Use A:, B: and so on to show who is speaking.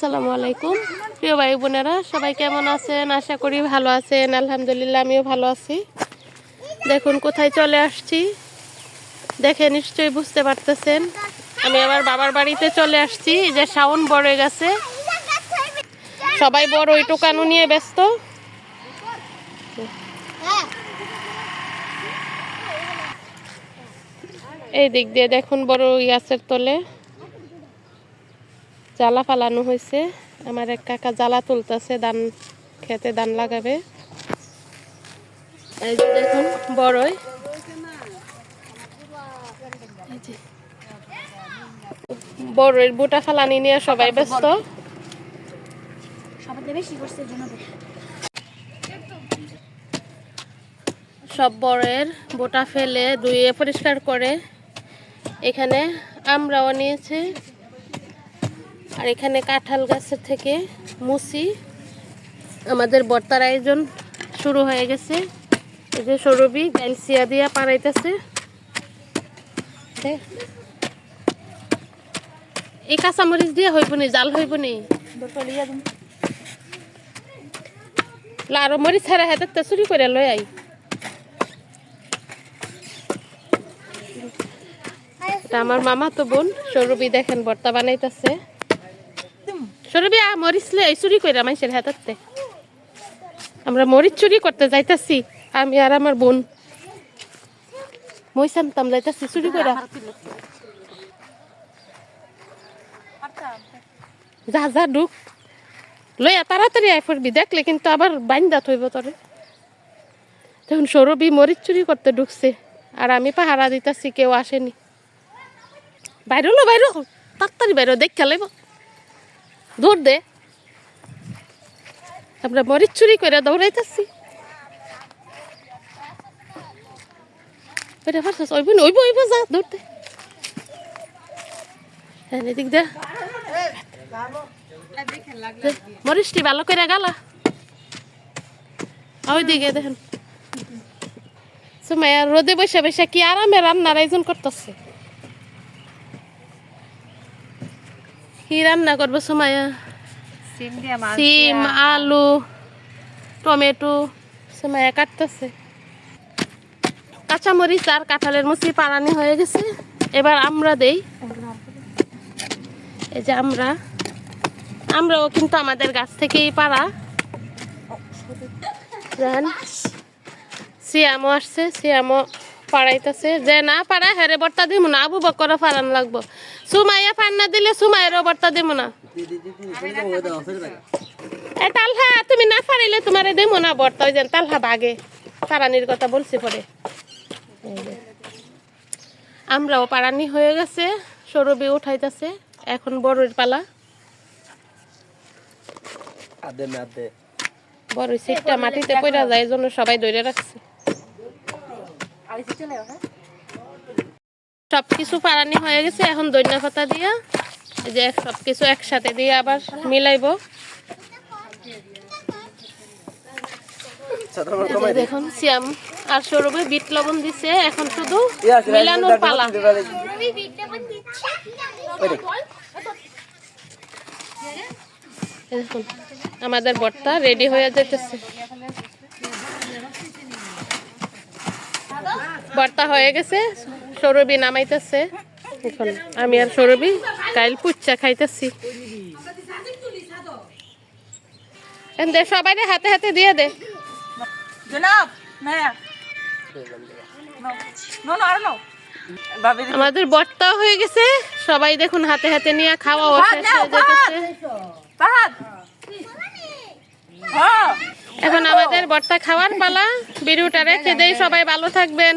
A: আসসালামু আলাইকুম। প্রিয় ভাই বোনেরা, সবাই কেমন আছেন? আশা করি ভালো আছেন। আলহামদুলিল্লাহ, আমিও ভালো আছি। দেখুন, কোথায় চলে আসছি? দেখে নিশ্চয়ই বুঝতে পারতেছেন। আমি আবার বাবার বাড়িতে চলে আসছি। যে শাওন বড় গেছে। সবাই বড় ওই টোকানো নিয়ে ব্যস্ত। এই দিক দিয়ে দেখুন বড় গাছের তলে। জ্বালা ফালানো হয়েছে। আমার এক কাকা জ্বালা তুলতেছে, ধান খেতে ধান লাগাবে। এই যে দেখুন, বড়ই। বড়ইর বুটা ফালানি নিয়ে সবাই ব্যস্ত। সব বড়ের বোটা ফেলে ধুয়ে পরিষ্কার করে। এখানে আমরাও নিয়েছে। আর এখানে কাঁঠাল গাছের থেকে মুসি। আমাদের বর্তার আয়োজন শুরু হয়ে গেছে। এই যে সরবি গাইলসিয়া দিয়া পাড়াইতেছে। এই কাঁচামরিচ দিয়ে হইব নি, জাল হইব নি? আরও মরিচ ছাড়া হাতে চুরি করে লই আই। আমার মামা তো বোন সৌরভি দেখেন বর্তা বানাইতেছে। সৌরভি আ, মরিচ লে, এই চুরি করে মানুষের হাতাতে আমরা মরিচ চুরি করতে যাইতাছি, আমি আর আমার বোন। মই সামতাম যাইতাছি, চুরি করে যা যা, ঢুক। লইয়া তাড়াতাড়ি আয় পড়বি দেখলে কিন্তু আবার বাইন্দা থইব তোরে। তখন সৌরভি মরিচ চুরি করতে ঢুকছে, আর আমি পাহারা দিতেছি, কেউ আসেনি। বাইরে হলো বাইরে। তাড়াতাড়ি বাইরে, দেখ খেলাইব দৌড় দে। আমরা মরিচ চুরি করে দৌড়াইতেছি। ওইটা দে, মরিচটি ভালো করে গালা। ওই দিকে দেখেন। সুমাইয়া রোদে বসে বসে কি আরামে রান্নার আয়োজন করতেছে। কি রান্না করব সুমাইয়া?
B: সিম
A: আলু টমেটো সুমাইয়া কাটতেছে। কাঁচামরিচ আর কাঁঠালের মুচি পাড়ানি হয়ে গেছে। এবার আমরা দেই। এই যে আমরা। আমরাও কিন্তু আমাদের গাছ থেকেই পাড়া। জান সিয়ামও আসছে সিয়ামও পাড়াইতেছে। যে না পাড়া হেরে বর্তা দিব না। আবু বকর ফারান লাগবো। সুমাইয়া ফান না দিলে সুমাইয়েরও বর্তা দিব না। এ তালহা তুমি না পারিলে তোমার দেবো না বর্তা। ওই যেন তালহা বাগে। পারানির কথা বলছি পরে। আমরাও পারানি হয়ে গেছে সরবি উঠাইতেছে। এখন বড়ের পালা। বড় সিটটা মাটিতে পড়া যায় জন্য সবাই ধরে রাখছে। সব কিছু পারানি হয়ে? গেছে এখন দৈন্য পাতা দিয়া যে সব কিছু একসাথে দিয়ে আবার মিলাইবো। দেখুন সিয়াম আর সৌরভে বিট লবণ দিছে এখন শুধু মিলানোর পালা। দেখুন আমাদের বর্তা রেডি হয়ে যেতেছে। বর্তা হয়ে গেছে সৌরভি নামাইতেছে। এখন আমি আর সৌরভি কাইল পুচ্চা খাইতেছি। দে সবাই হাতে হাতে দিয়ে দে। আমাদের বর্তা হয়ে গেছে। সবাই দেখুন হাতে হাতে নিয়ে খাওয়া এখন আমাদের বর্তা খাওয়ার পালা। ভিডিওটা রেখে দেই সবাই ভালো থাকবেন।